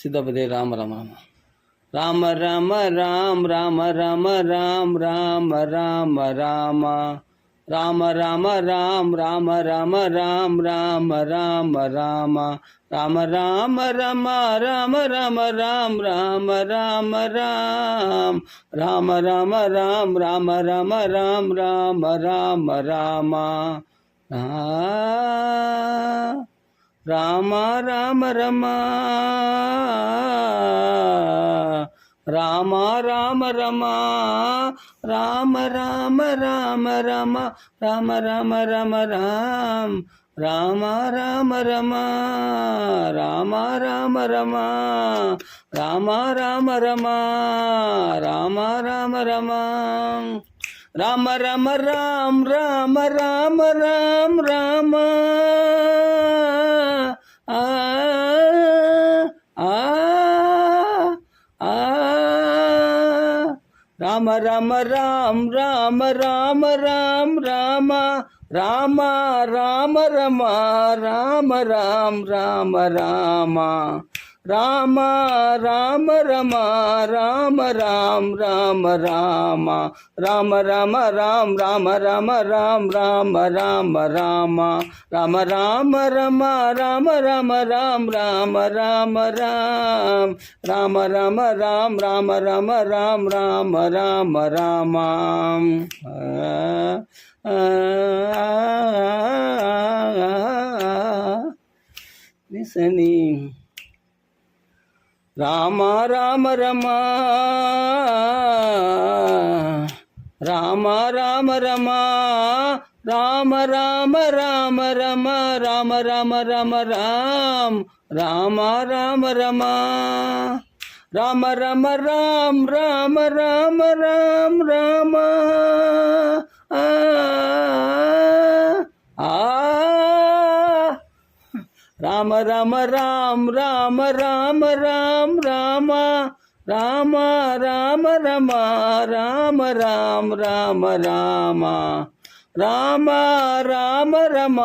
சித்தபதி ராம ராம ராம ராம ராம் ராம ராம ராம் ராம ராம ராம ராம ராம ராம் ராம ராம ராம் ராம ராம ராம ராம ராம ரம ராம ராம ராம் ராம ராம ராம் ராம ராம ராம் ராம ராம ராம் ராம ராம ராம ஆ రామ రామ రమ రామ రామ రమ రామ రామ రామ రమ రామ రామ రమ రామ రామ రామ రమ రామ రామ రమ రామ రామ రమ రామ రామ రమ రామ రామ రామ రామ రామ రామ రామ ఆ రామ రామ రామ రామ రామ రామ రామ రామ రామ రమ రామ రామ రామ రామ ರಾಮ ರಾಮ ರಮ ರಾಮ ರಾಮ ರಾಮ ರಾಮ ರಾಮ ರಾಮ ರಾಮ ರಾಮ ರಾಮ ರಾಮ ರಾಮ ರಾಮ ರಾಮ ರಾಮ ರಾಮ ರಮ ರಾಮ ರಾಮ ರಾಮ ರಾಮ ರಾಮ ರಾಮ ರಾಮ ರಾಮ ರಾಮ ರಾಮ ರಾಮ ರಾಮ ರಾಮ ರಾಮ ರಾಮ listening రామ రామ రమ. రామ రామ రమ. రామ రామ రామ రమ. రామ రామ రమ రామ. రామ రామ రమ. రామ రమ రామ. రామ రామ రామ రామ ఆ ఆ రామ రామ రామ రామ రామ రామ రామ రామ రామ రమ రామ రామ రామ రామ. ராம ராம ரம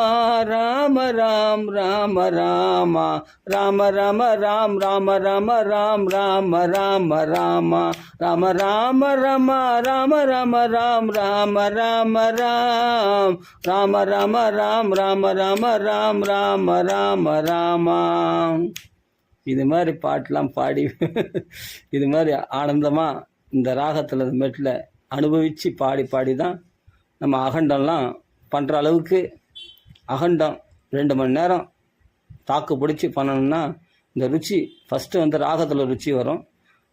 ராம ராம் ராம ராமா. ராம ராம ராம் ராம ராம ராம் ராம ராம ராமா. ராம ராம ரம ராம ராம ராம் ராம ராம ராம். ராம ராம ராம் ராம ராம ராம் ராம ராம ராமா. இது மாதிரி பாட்டெலாம் பாடி இது மாதிரி ஆனந்தமாக இந்த ராகத்தில் மெட்டில் அனுபவித்து பாடி பாடி தான் நம்ம அகண்டம்லாம் பண்ணுற அளவுக்கு அகண்டம் ரெண்டு மணி நேரம் தாக்கு பிடிச்சி பண்ணணும்னா இந்த ருச்சி ஃபஸ்ட்டு வந்து ராகத்தில் ருச்சி வரும்.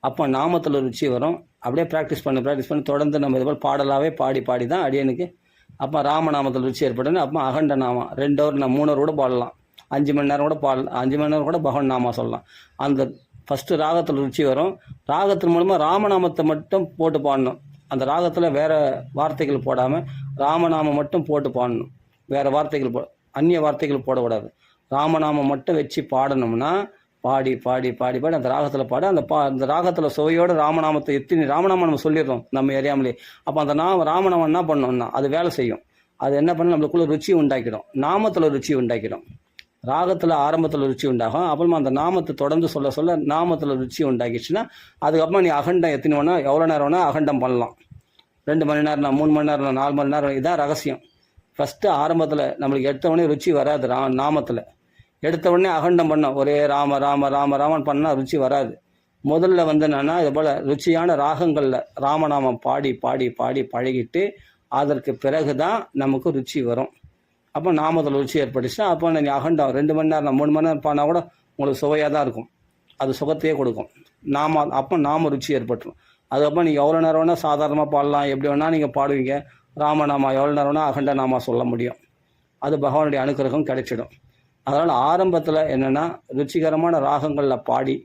அப்போ நாமத்தில் ருச்சி வரும். அப்படியே ப்ராக்டிஸ் பண்ணி ப்ராக்டிஸ் பண்ணி. தொடர்ந்து நம்ம இது போல் பாடலாகவே பாடி பாடி தான் அடியனுக்கு. அப்போ ராமநாமத்தில் ருச்சி ஏற்படுன்னு அப்போ அகண்ட நாமம். ரெண்டு ஹவர் நான் மூணு ஹவர் கூட பாடலாம். அஞ்சு மணி நேரம் கூட பாடலாம். அஞ்சு மணி நேரம் கூட பகவன் நாமா சொல்லலாம். அந்த ஃபஸ்ட்டு ராகத்தில் ருச்சி வரும். ராகத்தின் மூலமாக ராமநாமத்தை மட்டும் போட்டு பாடணும். அந்த ராகத்தில் வேறு வார்த்தைகள் போடாமல் ராமநாமம் மட்டும் போட்டு பாடணும். வேறு வார்த்தைகள் போ அந்நிய வார்த்தைகள் போடக்கூடாது. ராமநாமம் மட்டும் வச்சு பாடணும்னா பாடி பாடி பாடி பாடி அந்த ராகத்தில் பாட. அந்த பா அந்த ராகத்தில் சுவையோடு ராமநாமத்தை எத்தனை ராமநாமம் நம்ம சொல்லிடுறோம் நம்ம அறியாமலே அப்போ அந்த நாம ராமநாமம் என்ன பண்ணோம்னா அது வேலை செய்யும். அது என்ன பண்ண நம்மளுக்குள்ள ருச்சி உண்டாக்கிடும். நாமத்தில் ருச்சி உண்டாக்கிடும். ராகத்தில் ஆரம்பத்தில் ருச்சி உண்டாகும். அப்புறமா அந்த நாமத்தை தொடர்ந்து சொல்ல சொல்ல நாமத்தில் ருச்சி உண்டாகிடுச்சுன்னா அதுக்கப்புறமா நீ அகண்டம் எத்தனை வேணா எவ்வளோ நேரம் வேணால் அகண்டம் பண்ணலாம். ரெண்டு மணி நேரம் மூணு மணி நேரம் நாலு மணி நேரம் இதான் ரகசியம். ஃபஸ்ட்டு ஆரம்பத்தில் நம்மளுக்கு எடுத்தவொடனே ருச்சி வராது ரா நாமத்தில். எடுத்தவொடனே அகண்டம் பண்ணோம் ஒரே ராம ராம ராம ராமன் பண்ணால் ருச்சி வராது. முதல்ல வந்து என்னென்னா இது போல் ருச்சியான ராகங்களில் ராமநாமம் பாடி பாடி பாடி பழகிட்டு அதற்கு பிறகு தான் நமக்கு ருச்சி வரும். அப்போ நாமத்தில் ருச்சி ஏற்பட்டுச்சுன்னா அப்போ நீங்கள் அகண்டம் ரெண்டு மணி நேரம் மூணு மணி நேரம் பாடினா கூட உங்களுக்கு சுவையாக தான் இருக்கும். அது சுகத்தையே கொடுக்கும். நாம அப்போ நாம ருச்சி ஏற்பட்டுரும். அதுக்கப்புறம் நீங்கள் எவ்வளோ நேரம் வேணால் சாதாரணமாக பாடலாம். எப்படி வேணால் நீங்கள் பாடுவீங்க. ராமநாமா எவ்வளோ நேரம் வேணால் அகண்ட நாமா சொல்ல முடியும். அது பகவானுடைய அனுக்கிரகம் கிடைச்சிடும். அதனால் ஆரம்பத்தில் என்னென்னா ருச்சிகரமான ராகங்களில் பாடி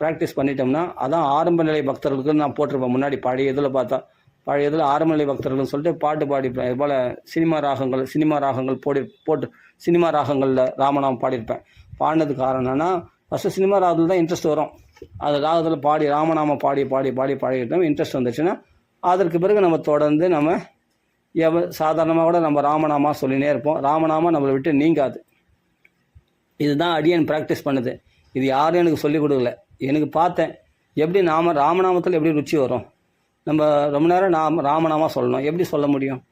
ப்ராக்டிஸ் பண்ணிட்டோம்னா அதான் ஆரம்ப நிலை பக்தர்களுக்கு நான் போட்டிருப்பேன். முன்னாடி பழைய இதில் பார்த்தா பழைய இதில் ஆரம்ப பக்தர்கள்னு சொல்லிட்டு பாட்டு பாடிப்பேன் இது போல் சினிமா ராகங்கள் சினிமா ராகங்கள் போடி போட்டு சினிமா ராகங்களில் ராமநாமம் பாடியிருப்பேன். பாடினதுக்கு காரணம் என்னென்னா ஃபஸ்ட்டு சினிமா ராகத்தில் தான் இன்ட்ரெஸ்ட் வரும். அது ராகத்தில் பாடி ராமநாமம் பாடி பாடி பாடி பாடிக்கிட்டோம் இன்ட்ரெஸ்ட் வந்துச்சுன்னா அதற்கு பிறகு நம்ம தொடர்ந்து நம்ம எவ சாதாரணமாக கூட நம்ம ராமநாமா சொல்லினே இருப்போம். ராமநாமா நம்மளை விட்டு நீங்காது. இதுதான் அடியன் ப்ராக்டிஸ் பண்ணுது. இது யாரும் எனக்கு சொல்லிக் கொடுக்கல. எனக்கு பார்த்தேன். எப்படி நாம ராமநாமத்தில் எப்படி ருச்சி வரும்? நம்ம ரொம்ப நேரம் நாம் ராமநாமா சொல்லணும். எப்படி சொல்ல முடியும்?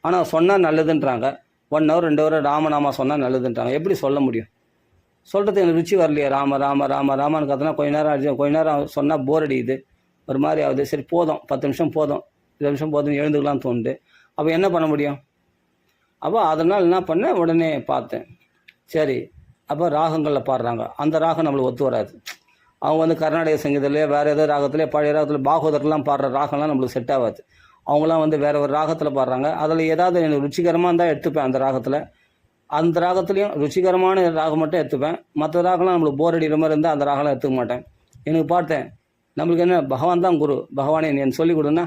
ஆனால் சொன்னால் நல்லதுன்றாங்க. ஒன் ஹவர் ரெண்டு ஹவர் ராமநாமா சொன்னால் நல்லதுன்றாங்க. எப்படி சொல்ல முடியும்? சொல்கிறது எனக்கு ருச்சி வரலையே. ராம ராம ராம ராமனு கத்தனா கொஞ்ச நேரம் அடிச்சு கொஞ்ச நேரம் சொன்னால் போர் அடிக்குது. ஒரு மாதிரி ஆகுது. சரி போதும். பத்து நிமிஷம் போதும். இருபது நிமிஷம் போதும் எழுந்துக்கலாம் தோணுது. அப்போ என்ன பண்ண முடியும்? அப்போ அதனால் என்ன பண்ணேன்? உடனே பார்த்தேன். சரி அப்போ ராகங்களில் பாடுறாங்க. அந்த ராகம் நம்மளுக்கு ஒத்து வராது. அவங்க வந்து கர்நாடக சங்கீதத்துலேயே வேறு ஏதோ ராகத்துலேயே பழைய ராகத்தில் பாகவதர்லாம் பாடுற ராகம்லாம் நம்மளுக்கு செட் ஆகாது. அவங்களாம் வந்து வேறு ஒரு ராகத்தில் பாடுறாங்க. அதில் ஏதாவது எனக்கு ருச்சிகரமாக இருந்தால் எடுத்துப்பேன் அந்த ராகத்தில். அந்த ராகத்துலேயும் ருச்சிகரமான ராகம் மட்டும் எடுத்துப்பேன். மற்ற ராகம்லாம் நம்மளுக்கு போர் அடிக்கிற மாதிரி இருந்தால் அந்த ராகம்லாம் எடுத்துக்க மாட்டேன். எனக்கு பார்த்தேன் நம்மளுக்கு என்ன பகவான் தான் குரு. பகவானே நீ சொல்லிக் கொடுன்னா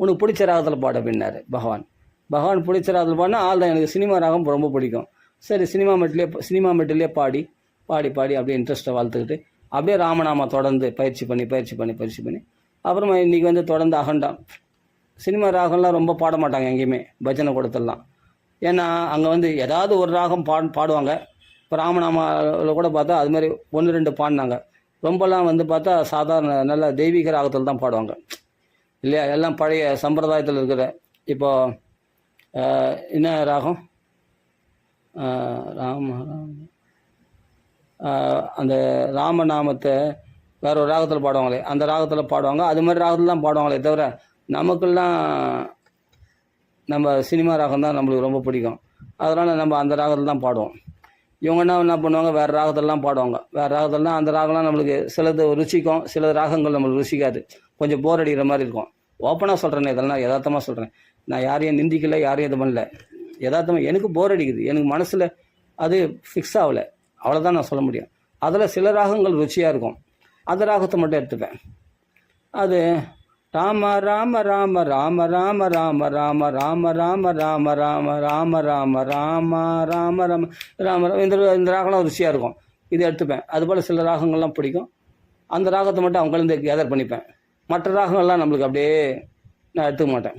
உனக்கு பிடிச்ச ராகத்தில் பாடு அப்படின்னாரு பகவான். பகவான் பிடிச்ச ராகத்தில் பாடினா ஆள் தான். எனக்கு சினிமா ராகம் ரொம்ப பிடிக்கும். சரி சினிமா மெட்டிலே சினிமா மெட்டிலே பாடி பாடி பாடி அப்படியே இன்ட்ரெஸ்ட்டை வளர்த்துக்கிட்டு அப்படியே ராமநாமா தொடர்ந்து பயிற்சி பண்ணி பயிற்சி பண்ணி பயிற்சி பண்ணி அப்புறமா இன்றைக்கி வந்து தொடர்ந்து அகண்டம். சினிமா ராகம்லாம் ரொம்ப பாட மாட்டாங்க எங்கேயுமே. பஜனை கூடத்தெல்லாம் ஏன்னா அங்கே வந்து ஏதாவது ஒரு ராகம் பாட் பாடுவாங்க. இப்போ ராமநாமாவில் கூட பார்த்தா அது மாதிரி ஒன்று ரெண்டு பாடினாங்க. ரொம்பலாம் வந்து பார்த்தா சாதாரண நல்ல தெய்வீக ராகத்தில் தான் பாடுவாங்க. இல்லையா? எல்லாம் பழைய சம்பிரதாயத்தில் இருக்கிற இப்போ என்ன ராகம்? ராம ராம அந்த ராமநாமத்தை வேற ஒரு ராகத்தில் பாடுவாங்களே அந்த ராகத்தில் பாடுவாங்க. அது மாதிரி ராகத்தில் தான் பாடுவாங்களே தவிர நமக்கெல்லாம் நம்ம சினிமா ராகம் தான் நம்மளுக்கு ரொம்ப பிடிக்கும். அதனால் நம்ம அந்த ராகத்தில் தான் பாடுவோம். இவங்க என்ன என்ன பண்ணுவாங்க? வேறு ராகத்திலலாம் பாடுவாங்க. வேறு ராகத்திலலாம் அந்த ராகம்லாம் நம்மளுக்கு சிலது ருசிக்கும் சில ராகங்கள் நம்மளுக்கு ருசிக்காது. கொஞ்சம் போர் அடிக்கிற மாதிரி இருக்கும். ஓப்பனாக சொல்கிறேன் இதெல்லாம் யதார்த்தமாக சொல்கிறேன் நான் யாரையும் நிந்திக்கல யாரையும் இது பண்ணல. யதார்த்தமாக எனக்கு போர் அடிக்குது. எனக்கு மனசில் அது ஃபிக்ஸ் ஆகலை. அவ்வளோதான் நான் சொல்ல முடியும் அதில் சில ராகங்கள் ருச்சியாக இருக்கும் அந்த ராகத்தை மட்டும் எடுத்துப்பேன் அது ராம ராம ராம ராம ராம ராம ராம ராம ராம ராம ராம ராம ராம ராம ராம ராம ராம ராம இந்த இந்த ராகம்லாம் ருசியாக இருக்கும் இது எடுத்துப்பேன் அதுபோல் சில ராகங்கள்லாம் பிடிக்கும் அந்த ராகத்தை மட்டும் அவங்கலேருந்து கேதர் பண்ணிப்பேன் மற்ற ராகங்கள்லாம் நம்மளுக்கு அப்படியே நான் எடுத்துக்க மாட்டேன்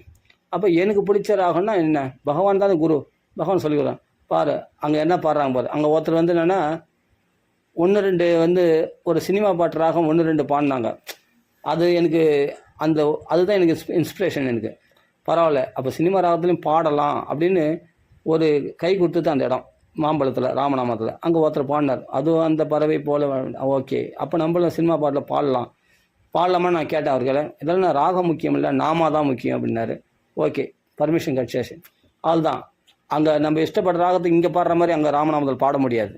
அப்போ எனக்கு பிடிச்ச ராகம்னா என்ன பகவான் தானே குரு பகவான் சொல்லிக்கிறேன் பாரு அங்கே என்ன பாடுறாங்க பாரு. அங்கே ஒருத்தர் வந்து என்னென்னா ஒன்று ரெண்டு வந்து ஒரு சினிமா பாட்டு ராகம் ஒன்று ரெண்டு பாடினாங்க. அது எனக்கு அந்த அதுதான் எனக்கு இன்ஸ்பிரேஷன் எனக்கு. பரவாயில்ல அப்போ சினிமா ராகத்துலையும் பாடலாம் அப்படின்னு ஒரு கை கொடுத்தது அந்த இடம் மாம்பழத்தில் ராமநாமத்தில். அங்கே ஒருத்தர் பாடினார். அதுவும் அந்த பறவை போல் ஓகே. அப்போ நம்மளும் சினிமா பாட்டில் பாடலாம். பாடலாமா நான் கேட்டேன் அவர்களை. இதெல்லாம் ராகம் முக்கியம் இல்லை நாமா தான் முக்கியம் அப்படின்னாரு. ஓகே பர்மிஷன் கிடச்சாச்சு. அதுதான் அங்கே நம்ம இஷ்டப்படுற ராகத்துக்கு இங்கே பாடுற மாதிரி அங்கே ராமநாமத்தில் பாட முடியாது.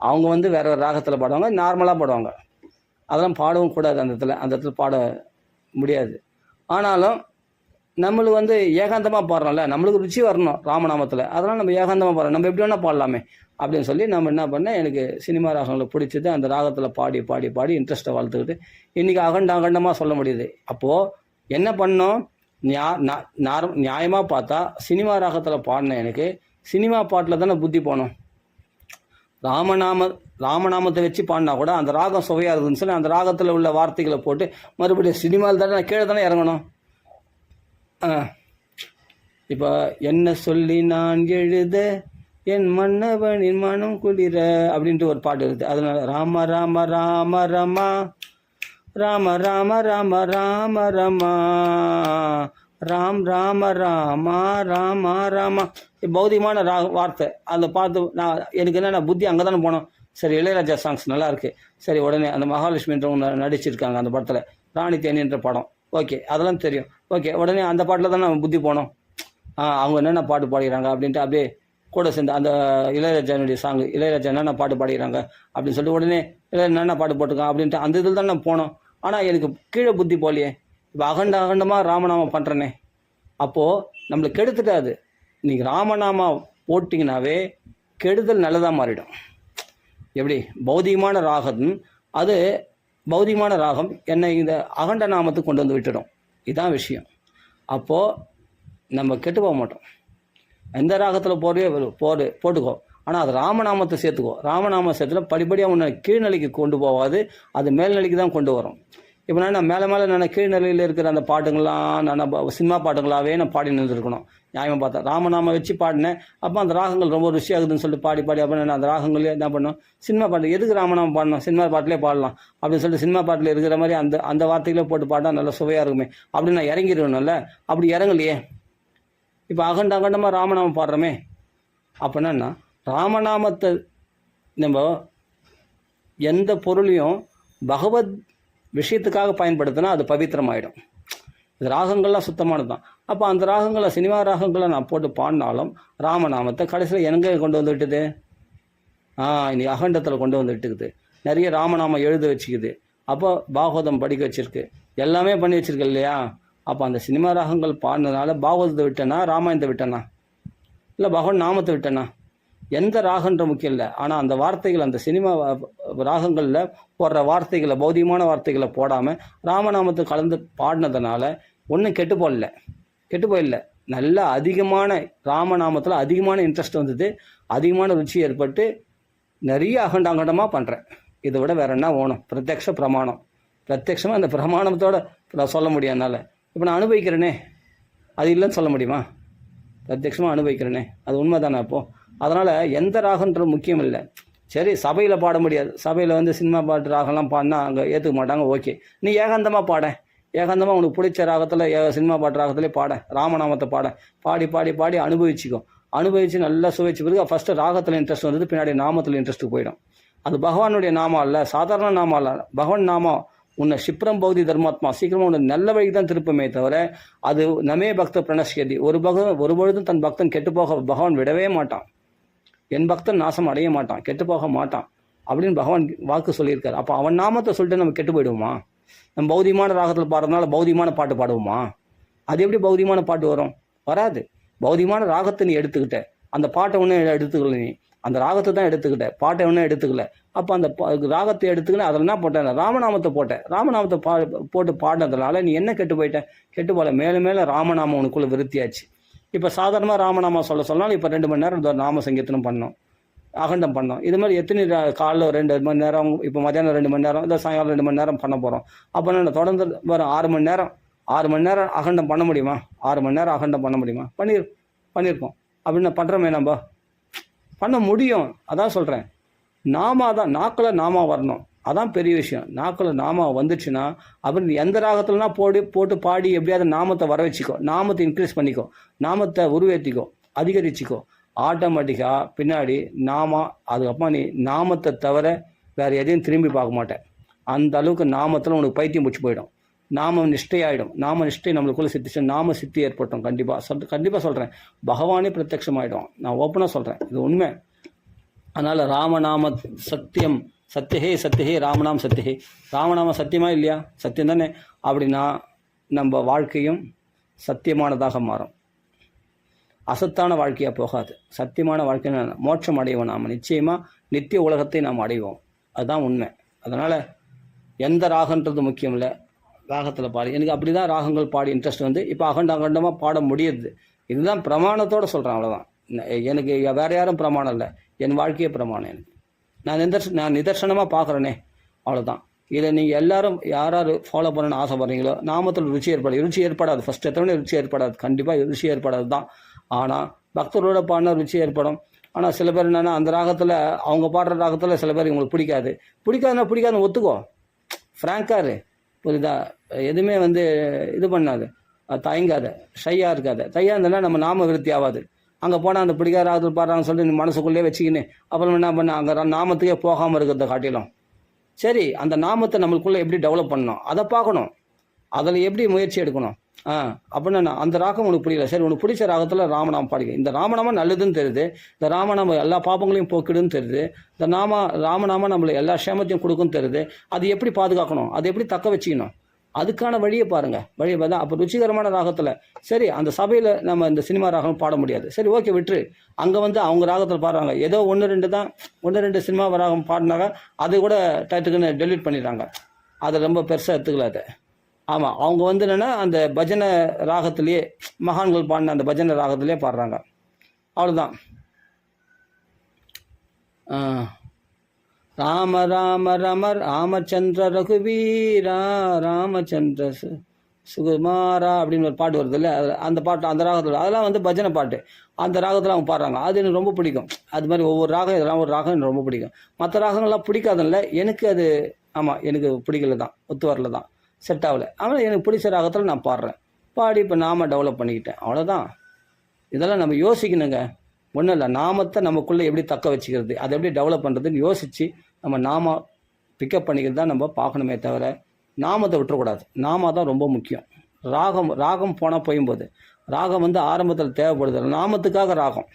அவங்க வந்து வேற ஒரு ராகத்தில் பாடுவாங்க நார்மலாக பாடுவாங்க. அதெல்லாம் பாடவும் கூடாது அந்த இடத்துல அந்த இடத்துல பாட முடியாது. ஆனாலும் நம்மளுக்கு வந்து ஏகாந்தமாக பாடுறோம்ல நம்மளுக்கு ருச்சி வரணும் ராமநாமத்தில். அதெல்லாம் நம்ம ஏகாந்தமாக பாடுறோம். நம்ம எப்படி வேணால் பாடலாமே அப்படின்னு சொல்லி நம்ம என்ன பண்ணேன் எனக்கு சினிமா ராகங்களை பிடிச்சது அந்த ராகத்தில் பாடி பாடி பாடி இன்ட்ரெஸ்ட்டை வளர்த்துக்கிட்டு இன்றைக்கி அகண்ட அகண்டமாக சொல்ல முடியுது. அப்போது என்ன பண்ணோம்? நியா நார் நியாயமாக பார்த்தா சினிமா ராகத்தில் பாடின எனக்கு சினிமா பாட்டில் தானே புத்தி போனோம். ராமநாம ராமநாமத்தை வச்சு பாடினா கூட அந்த ராகம் சுவையாக இருக்குதுன்னு சொல்லி அந்த ராகத்தில் உள்ள வார்த்தைகளை போட்டு மறுபடியும் சினிமாவில் தானே நான் கீழே தானே இறங்கணும். இப்போ என்ன சொல்லி நான் எழுத என் மன்னவனின் மனம் குளிர அப்படின்ட்டு ஒரு பாட்டு இருக்குது அதனால ராம ராம ராம ரமா. ராம ராம ராம ராம ரமா. ராம் ராம ராமா ராமா ராமா. இது பௌதிகமான ரா வார்த்தை. அதை பார்த்து நான் எனக்கு என்னென்ன புத்தி அங்கே தானே போனோம். சரி இளையராஜா சாங்ஸ் நல்லா இருக்கு. சரி உடனே அந்த மகாலட்சுமின்ற நடிச்சிருக்காங்க அந்த படத்தில். ராணி தேனின்ற படம். ஓகே அதெல்லாம் தெரியும். ஓகே உடனே அந்த பாட்டில் தானே புத்தி போனோம். ஆ அவங்க என்னென்ன பாட்டு பாடிக்கிறாங்க அப்படின்ட்டு அப்படியே கூட சேர்ந்து அந்த இளையராஜானுடைய சாங் இளையராஜா என்னென்ன பாட்டு பாடிக்கிறாங்க அப்படின்னு சொல்லிட்டு உடனே இளைய என்னென்ன பாட்டு போட்டுக்கான் அப்படின்ட்டு அந்த இதில் தான் நம்ம போனோம். ஆனால் எனக்கு கீழே புத்தி போலியே. இப்போ அகண்ட அகண்டமாக ராமநாமம் பண்ணுறனே அப்போது நம்மளுக்கு கெடுத்துட்டாது நீங்கள் ராமநாமா போட்டிங்கனாவே கெடுதல் நல்லதாக மாறிடும். எப்படி? பௌதிகமான ராகம் அது பௌதிகமான ராகம் என்னை இந்த அகண்ட நாமத்துக்கு கொண்டு வந்து விட்டுடும். இதுதான் விஷயம். அப்போது நம்ம கெட்டு போக மாட்டோம். எந்த ராகத்தில் போறியோ போடு போட்டுக்கோ. ஆனால் அது ராமநாமத்தை சேர்த்துக்கோ. ராமநாம சேர்த்துல படிப்படியாக உன்னை கீழ்நிலைக்கு கொண்டு போகாது அது மேல்நிலைக்கு தான் கொண்டு வரும். இப்போ நான் மேலே மேலே நான் கீழ்நிலையில் இருக்கிற அந்த பாட்டுங்கள்லாம் நான் சினிமா பாட்டுங்களாகவே நான் பாடி நின்றுருக்கணும் நியாயமாக பார்த்தா. ராமநாம வச்சு பாடினேன். அப்போ அந்த ராகங்கள் ரொம்ப ருசியாகுதுன்னு சொல்லிட்டு பாடி பாடி அப்போ நான் அந்த ராகங்களே என்ன பண்ணோம் சினிமா பாட்டு எதுக்கு ராமநாமம் பாடணும்? சினிமா பாட்டிலே பாடலாம். அப்படின்னு சொல்லிட்டு சினிமா பாட்டில் இருக்கிற மாதிரி அந்த அந்த வார்த்தைகளே போட்டு பாடினா நல்லா சுவையாக இருக்குமே. அப்படி நான் இறங்கிடுவேணும்ல அப்படி இறங்கலையே. இப்போ அகண்ட அகண்டமாக ராமநாமம் பாடுறோமே. அப்படின்னா ராமநாமத்தை நம்ம எந்த பொருளையும் பகவத் விஷயத்துக்காக பயன்படுத்தினா அது பவித்திரமாயிடும். இது ராகங்கள்லாம் சுத்தமானது தான் அப்போ அந்த ராகங்களை சினிமா ராகங்களை நான் போட்டு பாடினாலும் ராமநாமத்தை கடைசியில் எங்கே கொண்டு வந்து விட்டுது ஆ இனி அகண்டத்தில் கொண்டு வந்து விட்டுக்குது நிறைய ராமநாமம் எழுத வச்சுக்குது. அப்போ பாகவதம் படிக்க வச்சிருக்கு. எல்லாமே பண்ணி வச்சிருக்கு இல்லையா? அப்போ அந்த சினிமா ராகங்கள் பாடினதுனால பாகவதத்தை விட்டேனா ராமாயணத்தை விட்டேனா? இல்லை பகவன் நாமத்தை விட்டேனா? எந்த ராகன்ற முக்கியம் இல்லை. ஆனால் அந்த வார்த்தைகள் அந்த சினிமா ராகங்களில் போடுற வார்த்தைகளை பௌதிகமான வார்த்தைகளை போடாமல் ராமநாமத்தை கலந்து பாடினதுனால ஒன்றும் கெட்டு போடல. கெட்டு போயிடல. நல்ல அதிகமான ராமநாமத்தில் அதிகமான இன்ட்ரெஸ்ட் வந்தது. அதிகமான ருச்சி ஏற்பட்டு நிறைய அகண்டாங்கண்டமாக பண்ணுறேன் இதை விட வேற என்ன ஓணும் பிரத்யக்ஷ பிரமாணம். பிரத்யக்ஷமாக அந்த பிரமாணத்தோட நான் சொல்ல முடியும் என்னால். இப்போ நான் அனுபவிக்கிறேனே. அது இல்லைன்னு சொல்ல முடியுமா? பிரத்யக்ஷமாக அனுபவிக்கிறேனே. அது உண்மை தானே அப்போது அதனால் எந்த ராகன்றது முக்கியம் இல்லை சரி சபையில் பாட முடியாது. சபையில் வந்து சினிமா பாட்டு ராகம்லாம் பாடினா அங்கே ஏற்றுக்க மாட்டாங்க ஓகே. நீ ஏகாந்தமாக பாட. ஏகாந்தமாக உனக்கு பிடிச்ச ராகத்தில் சினிமா பாட்டு ராகத்திலே பாட. ராமநாமத்தை பாட. பாடி பாடி பாடி அனுபவிச்சுக்கோ. அனுபவித்து நல்லா சுவைச்ச பிறகு ஃபஸ்ட்டு ராகத்தில் இன்ட்ரெஸ்ட் வந்தது பின்னாடி நாமத்தில் இன்ட்ரெஸ்ட் போயிடும். அது பகவானுடைய நாமம் அல்ல சாதாரண நாமம் அல்ல. பகவான் நாமம் உன்னை சிப்ரம் பௌதி தர்மாத்மா. சீக்கிரமாக உன்னை நல்ல வழிக்கு தான் திருப்பமே தவிர அது நமே பக்த பிரணஷ்யதி ஒரு பகவன் ஒரு பொழுதும் தன் பக்தன் கெட்டு போக பகவான் விடவே மாட்டான். என் பக்தன் நாசம் அடைய மாட்டான் கெட்டு போக மாட்டான் அப்படின்னு பகவான் வாக்கு சொல்லியிருக்காரு. அப்போ அவன் நாமத்தை சொல்லிட்டு நம்ம கெட்டு போயிடுவோமா? நம்ம பௌதியமான ராகத்தில் பாடுறதுனால பௌதியமான பாட்டு பாடுவோமா? அது எப்படி பௌதியமான பாட்டு வரும்? வராது. பௌதியமான ராகத்தை நீ எடுத்துக்கிட்ட. அந்த பாட்டை ஒன்றும் எடுத்துக்கல நீ. அந்த ராகத்தை தான் எடுத்துக்கிட்ட. பாட்டை ஒன்றும் எடுத்துக்கல. அப்போ அந்த ராகத்தை எடுத்துக்கிட்டு அதில் என்ன போட்டேன் ராமநாமத்தை போட்டேன் ராமநாமத்தை பா போட்டு பாடினதுனால நீ என்ன கெட்டு போயிட்ட? கெட்டு போல. மேலும் மேலே ராமநாமம் உனக்குள்ளே விருத்தியாச்சு. இப்போ சாதாரணமாக ராமநாமா சொல்ல சொன்னாலும் இப்போ ரெண்டு மணி நேரம் நாம சங்கீர்த்தனம் பண்ணோம். அகண்டம் பண்ணோம். இது மாதிரி எத்தனை காலைல ரெண்டு மணி நேரம் இப்போ மத்தியானம் ரெண்டு மணி நேரம் இல்லை சாயங்காலம் ரெண்டு மணி நேரம் பண்ண போகிறோம் அப்போ நான் தொடர்ந்து வரும் ஆறு மணி நேரம்? ஆறு மணி நேரம் அகண்டம் பண்ண முடியுமா? ஆறு மணி நேரம் அகண்டம் பண்ண முடியுமா? பண்ணிரு பண்ணியிருக்கோம் அப்படின்னு பண்ணுறோமே நம்ம பண்ண முடியும். அதான் சொல்கிறேன் நாமா தான் நாக்கில் நாமா வரணும். அதான் பெரிய விஷயம். நாக்கில் நாம வந்துச்சுன்னா அப்புறம் எந்த ராகத்துலனா போடு போட்டு பாடி எப்படியாவது நாமத்தை வர வச்சுக்கோ. நாமத்தை இன்க்ரீஸ் பண்ணிக்கோ. நாமத்தை உருவேற்றிக்கோ அதிகரிச்சுக்கோ. ஆட்டோமேட்டிக்காக பின்னாடி நாம அதுக்கப்புறம் நீ நாமத்தை தவிர வேறு எதையும் திரும்பி பார்க்க மாட்டேன். அந்த அளவுக்கு நாமத்தில் உனக்கு பைத்தியம் பிடிச்சி போயிடும். நாம நிஷ்டையாயிடும். நாம நிஷ்டை நம்மளுக்குள்ளே சித்திச்சு நாம சித்தி ஏற்பட்டோம் கண்டிப்பாக சொல் கண்டிப்பாக சொல்கிறேன் பகவானே பிரத்யட்சமாயிடும். நான் ஓப்பனாக சொல்கிறேன் இது உண்மை. அதனால் ராமநாம சத்தியம் சத்தியஹே சத்தியஹே ராமநாம் சத்தியஹே. ராமநாம சத்தியமா இல்லையா? சத்தியம் தானே? அப்படின்னா நம்ம வாழ்க்கையும் சத்தியமானதாக மாறும். அசத்தான வாழ்க்கையாக போகாது. சத்தியமான வாழ்க்கை மோட்சம் அடைவோம் நாம். நிச்சயமாக நித்திய உலகத்தை நாம் அடைவோம். அதுதான் உண்மை. அதனால் எந்த ராகன்றது முக்கியம் இல்லை. ராகத்தில் பாடி. எனக்கு அப்படி தான் ராகங்கள் பாடி இன்ட்ரெஸ்ட் வந்து. இப்போ அகண்ட அகண்டமாக பாட முடியுது இதுதான் பிரமாணத்தோடு சொல்கிறேன் அவ்வளோதான் எனக்கு வேறு யாரும் பிரமாணம் இல்லை. என் வாழ்க்கையே பிரமாணம் எனக்கு. நான் நிதர்ச நான் நிதர்சனமாக பார்க்குறேனே. அவ்வளோதான் இதை நீங்கள் எல்லாரும் யார் யார் ஃபாலோ பண்ணணும்னு ஆசைப்படுறீங்களோ நாமத்தில் ருச்சி ஏற்படாது. ருச்சி ஏற்படாது. ஃபஸ்ட் எத்தனை ருச்சி ஏற்படாது. கண்டிப்பாக ருச்சி ஏற்படாது தான் ஆனால் பக்தரோட பாடினா ருச்சி ஏற்படும். ஆனால் சில பேர் என்னென்னா அந்த ராகத்தில் அவங்க பாடுற ராகத்தில் சில பேர் இவங்களுக்கு பிடிக்காது. பிடிக்காதுன்னா பிடிக்காதுன்னு ஒத்துக்கோ. ஃப்ராங்காரு புரியுதா? எதுவுமே வந்து இது பண்ணாது. தயங்காத. ஷையாக இருக்காத. தையாக இருந்ததுன்னா நம்ம நாம விருத்தி ஆகாது அங்கே போனால் அந்த பிடிக்காத ராகத்தில் பாடுறாங்கன்னு சொல்லிட்டு நீ மனசுக்குள்ளேயே வச்சுக்கின்னு அப்புறம் என்ன பண்ண அங்கே நாமத்துக்கே போகாமல் இருக்கிறத காட்டிலும். சரி அந்த நாமத்தை நம்மளுக்குள்ளே எப்படி டெவலப் பண்ணணும்? அதை பார்க்கணும். அதில் எப்படி முயற்சி எடுக்கணும்? ஆ அப்படின்னா நான் அந்த ராகம் உனக்கு பிடிக்கல சரி உனக்கு பிடிச்ச ராகத்தில் ராமநாமம் பாடிக்க இந்த ராமநாமம் நல்லதுன்னு தெரியுது. இந்த ராமநாமம் எல்லா பாப்பங்களையும் போக்கிடுன்னு தெரியுது. இந்த நாம ராமநாமம் நம்மளை எல்லா க்ஷேமத்தையும் கொடுக்குன்னு தெரியுது. அது எப்படி பாதுகாக்கணும்? அதை எப்படி தக்க வச்சுக்கணும்? அதுக்கான வழியை பாருங்கள் வழியை பார்த்தா அப்போ ருச்சிகரமான ராகத்தில் சரி அந்த சபையில் நம்ம இந்த சினிமா ராகம் பாட முடியாது. சரி ஓகே விட்டுரு. அங்கே வந்து அவங்க ராகத்தில் பாடுறாங்க. ஏதோ ஒன்று ரெண்டு தான் ஒன்று ரெண்டு சினிமா ராகம் பாடினாங்க. அது கூட டயத்துக்குன்னு டெலீட் பண்ணிடுறாங்க. அதை ரொம்ப பெருசாக எடுத்துக்கல அதை. ஆமாம் அவங்க வந்து என்னென்னா அந்த பஜனை ராகத்திலேயே மகான்கள் பாடின அந்த பஜனை ராகத்திலே பாடுறாங்க. அவ்வளோதான் ராம ராம ரம ராமச்சந்திர ரகுவீரா ராமச்சந்திர சு சுகுமாரா அப்படின்னு ஒரு பாட்டு வருது இல்லை அந்த பாட்டு அந்த ராகத்தில் அதெல்லாம் வந்து பஜனை பாட்டு. அந்த ராகத்தில் அவங்க பாடுறாங்க. அது எனக்கு ரொம்ப பிடிக்கும். அது மாதிரி ஒவ்வொரு ராகம் இதெல்லாம் ஒரு ராகம் எனக்கு ரொம்ப பிடிக்கும். மற்ற ராகங்கள்லாம் பிடிக்காதுல்ல எனக்கு அது ஆமாம் எனக்கு பிடிக்கல தான். ஒத்து வரல தான். செட் ஆகல. ஆனால் எனக்கு பிடிச்ச ராகத்தில் நான் பாடுறேன். பாடி இப்போ நாம டெவலப் பண்ணிக்கிட்டேன். அவ்வளோதான் இதெல்லாம் நம்ம யோசிக்கணுங்க. ஒன்றும் இல்லை நாமத்தை நமக்குள்ளே எப்படி தக்க வச்சுக்கிறது அதை எப்படி டெவலப் பண்ணுறதுன்னு யோசித்து நம்ம நாம பிக்கப் பண்ணிக்கிறது தான் நம்ம பார்க்கணுமே தவிர நாமத்தை விட்டுறக்கூடாது. நாம தான் ரொம்ப முக்கியம். ராகம் ராகம் போனால் போயும்போது ராகம் வந்து ஆரம்பத்தில் தேவைப்படுது. நாமத்துக்காக ராகம்.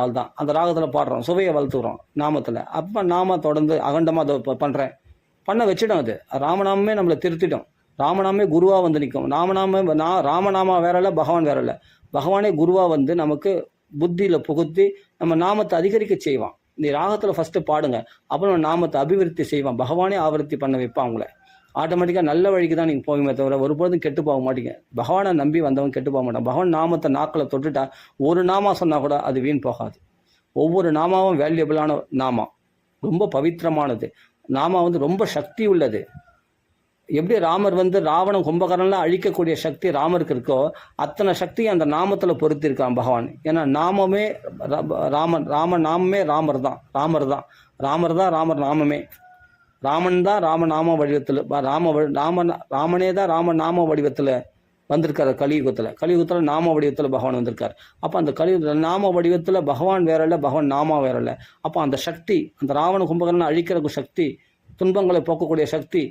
அதுதான் அந்த ராகத்தில் பாடுறோம் சுவையை வளர்த்துக்கிறோம் நாமத்தில். அப்போ நாம தொடர்ந்து அகண்டமாக அதை இப்போ பண்ணுறேன் பண்ண வச்சிடும் அது. ராமநாமமே நம்மளை திருத்திடும். ராமநாமே குருவாக வந்து நிற்கும் ராமநாம நான் ராமநாமா வேற இல்லை பகவான் வேற இல்லை. பகவானே குருவாக வந்து நமக்கு புத்தியில் புகுத்தி நம்ம நாமத்தை அதிகரிக்க செய்வான். இந்த ராகத்தில் ஃபஸ்ட்டு பாடுங்க. அப்புறம் நாமத்தை அபிவிருத்தி செய்வான். பகவானே ஆவருத்தி பண்ண வைப்பான் அவங்கள ஆட்டோமேட்டிக்காக நல்ல வழிக்கு தான் நீங்கள் போவீங்க தவிர ஒருபோதும் கெட்டு போக மாட்டீங்க. பகவானை நம்பி வந்தவன் கெட்டு போக மாட்டான். பகவான் நாமத்தை நாக்கில் தொட்டுட்டா ஒரு நாமா சொன்னால் கூட அது வீண் போகாது. ஒவ்வொரு நாமாவும் வேல்யூபிளான நாமா. ரொம்ப பவித்திரமானது. நாமா வந்து ரொம்ப சக்தி உள்ளது. எப்படி ராமர் வந்து ராவணம் கும்பகரன்லாம் அழிக்கக்கூடிய சக்தி ராமருக்கு இருக்கோ அத்தனை சக்தி அந்த நாமத்தில் பொருத்திருக்கான் பகவான். ஏன்னா நாமமே ராமன் ராம நாமமே ராமர் தான் ராமர் தான் ராமர் தான் ராமர் நாமமே. ராமன் தான் ராம நாம வடிவத்தில் ராம வ- ராம ராமனே தான் ராம நாம வடிவத்தில் வந்திருக்காரு கலியுகத்தில். கலியுகத்தில் நாம வடிவத்தில் பகவான் வந்திருக்கார். அப்போ அந்த கலியுகத்தில் நாம வடிவத்தில் பகவான் வேற இல்லை பகவான் நாமா வேற இல்லை அப்போ அந்த சக்தி அந்த ராவண கும்பகரனை அழிக்கிற சக்தி துன்பங்களை போக்கக்கூடிய சக்தி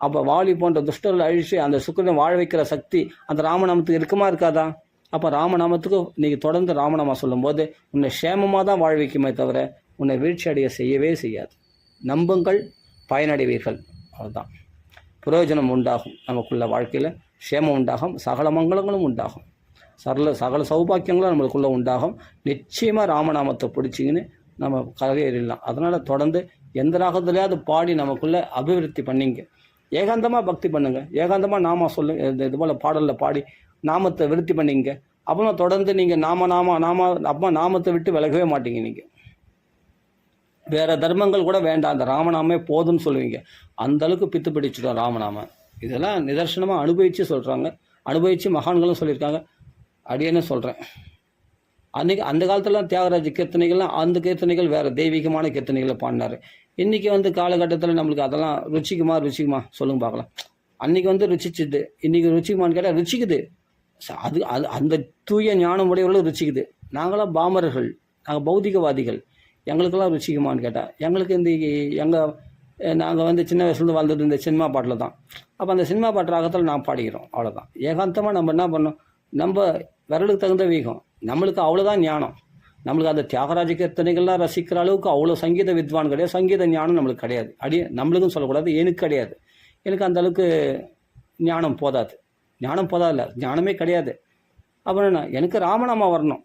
அப்போ வாலி போன்ற துஷ்டர்கள் அழிச்சு அந்த சுக்கரனை வாழ வைக்கிற சக்தி அந்த ராமநாமத்துக்கு இருக்குமா இருக்காதா? அப்போ ராமநாமத்துக்கு நீங்கள் தொடர்ந்து ராமநாமா சொல்லும்போது உன்னை சேமமாக தான் வாழ வைக்குமே தவிர உன்னை வீழ்ச்சி அடைய செய்யவே செய்யாது. நம்புங்கள் பயனடைவீர்கள். அவ்வளோதான் பிரயோஜனம் உண்டாகும் நமக்குள்ள வாழ்க்கையில். சேமம் உண்டாகும் சகல மங்களங்களும் உண்டாகும். சரல சகல சௌபாக்கியங்களும் நம்மளுக்குள்ளே உண்டாகும். நிச்சயமாக ராமநாமத்தை பிடிச்சிங்கன்னு நம்ம கரையேறிடலாம் அதனால் தொடர்ந்து எந்த ராகத்துலையாவது பாடி நமக்குள்ளே அபிவிருத்தி பண்ணிங்க. ஏகாந்தமாக பக்தி பண்ணுங்க. ஏகாந்தமாக நாம சொல்லு இந்த இது போல் பாடலில் பாடி நாமத்தை விருத்தி பண்ணிங்க. அப்புறம் தொடர்ந்து நீங்கள் நாம நாம நாம அப்பா நாமத்தை விட்டு விலகவே மாட்டீங்க நீங்கள் வேறு தர்மங்கள் கூட வேண்டாம். அந்த ராமநாமே போதும்னு சொல்லுவீங்க. அந்த அளவுக்கு பித்து பிடிச்சிடும் ராமநாம. இதெல்லாம் நிதர்சனமாக அனுபவித்து சொல்கிறாங்க அனுபவித்து மகான்களும் சொல்லியிருக்காங்க. அடியேன்னு சொல்கிறேன் அன்னைக்கு அந்த காலத்துலலாம் தியாகராஜ கீர்த்தனைகள்லாம் அந்த கீர்த்தனைகள் வேறு தெய்வீகமான கீர்த்தனைகளை பாடினார். இன்னைக்கு வந்து காலகட்டத்தில் நம்மளுக்கு அதெல்லாம் ருச்சிக்குமா ருச்சிக்குமா? சொல்லுங்க பார்க்கலாம். அன்றைக்கி வந்து ருச்சிச்சுது. இன்றைக்கி ருச்சிக்குமான்னு கேட்டால் ருச்சிக்குது. அது அது அந்த தூய ஞானம் உடையவர்களும் ருச்சிக்குது. நாங்களாம் பாமரர்கள். நாங்கள் பௌதிகவாதிகள் எங்களுக்கெல்லாம் ருச்சிக்குமான்னு கேட்டால் எங்களுக்கு இந்த எங்கள் நாங்கள் வந்து சின்ன வயசுலேருந்து வாழ்ந்தது இந்த சினிமா பாட்டில் தான் அப்போ அந்த சினிமா பாட்டு ராகத்தில் நான் பாடிக்கிறோம். அவ்வளோதான் ஏகாந்தமாக நம்ம என்ன பண்ணோம்? நம்ம விரலுக்கு தகுந்த வீகம் நம்மளுக்கு அவ்வளோதான் ஞானம். நம்மளுக்கு அந்த தியாகராஜ கீர்த்தனைகள்லாம் ரசிக்கிற அளவுக்கு அவ்வளோ சங்கீத வித்வான் கிடையாது சங்கீத ஞானம் நம்மளுக்கு கிடையாது. அடி நம்மளுக்கும் சொல்லக்கூடாது எனக்கு கிடையாது. எனக்கு அந்த அளவுக்கு ஞானம் போதாது. ஞானம் போதாது ஞானமே கிடையாது. அப்புறம் என்ன? எனக்கு ராமநாமா வரணும்.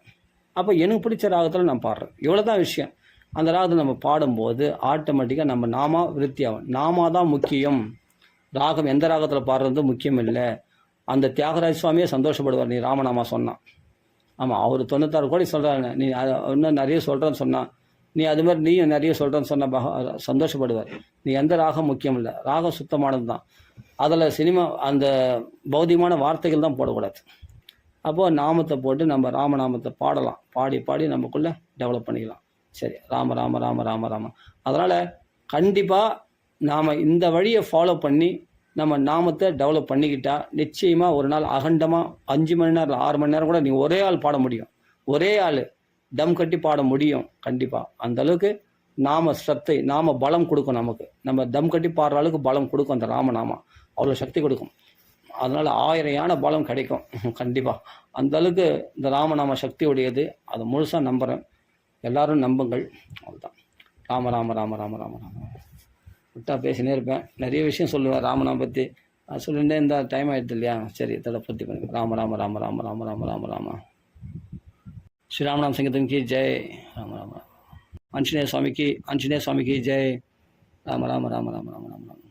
அப்போ எனக்கு பிடிச்ச ராகத்தில் நான் பாடுறேன். இவ்வளோ தான் விஷயம். அந்த ராகத்தை நம்ம பாடும்போது ஆட்டோமேட்டிக்காக நம்ம நாமா விருத்தி ஆகும் நாமா தான் முக்கியம். ராகம் எந்த ராகத்தில் பாடுறது முக்கியம் இல்லை. அந்த தியாகராஜ சுவாமியே சந்தோஷப்படுவார். நீ ராமநாமா சொன்னான். ஆமாம் அவர் தொண்ணூத்தாறு கோடி சொல்கிறாங்க நீ அதை இன்னும் நிறைய சொல்கிறேன்னு சொன்னான் நீ அது மாதிரி நீயும் நிறைய சொல்கிறேன்னு சொன்ன பக சந்தோஷப்படுவார். நீ எந்த ராகம் முக்கியம் இல்லை. ராகம் சுத்தமானது தான். அதில் சினிமா அந்த பௌதிகமான வார்த்தைகள் தான் போடக்கூடாது. அப்போது நாமத்தை போட்டு நம்ம ராமநாமத்தை பாடலாம். பாடி பாடி நமக்குள்ளே டெவலப் பண்ணிக்கலாம். சரி ராம ராம ராம ராம ராம. அதனால் கண்டிப்பாக நாம் இந்த வழியை ஃபாலோ பண்ணி நம்ம நாமத்தை டெவலப் பண்ணிக்கிட்டா நிச்சயமாக ஒரு நாள் அகண்டமாக அஞ்சு மணி நேரம் ஆறு மணி நேரம் கூட நீங்கள் ஒரே ஆள் பாட முடியும். ஒரே ஆள் டம் கட்டி பாட முடியும். கண்டிப்பாக அந்த அளவுக்கு நாம சத்தை நாம பலம் கொடுக்கும் நமக்கு. நம்ம தம் கட்டி பாடுற அளவுக்கு பலம் கொடுக்கும் அந்த ராமநாமா அவ்வளோ சக்தி கொடுக்கும். அதனால் ஆயிரம் யானை பலம் கிடைக்கும். கண்டிப்பாக அந்த அளவுக்கு இந்த ராமநாம சக்தி உடையது அதை முழுசாக நம்புகிறேன் எல்லாரும் நம்புங்கள். அவ்வளோதான் ராம ராம ராம ராம ராம ராம. விட்டா பேசினே இருப்பேன் நிறைய விஷயம் சொல்லுவேன் ராமனை பற்றி அது சொல்லிட்டே இந்த டைம் ஆகிடுது இல்லையா சரி இதோட பூர்த்தி பண்ணி ராம ராம ராம ராம ராம ராம ராம ராம ஸ்ரீ ராமநாம் சங்கத்தின் கி ஜெய் ராம ராம ஆஞ்சநேய சுவாமிக்கு ஆஞ்சநேய சுவாமிக்கு ஜெய் ராம ராம ராம ராம ராம ராம ராம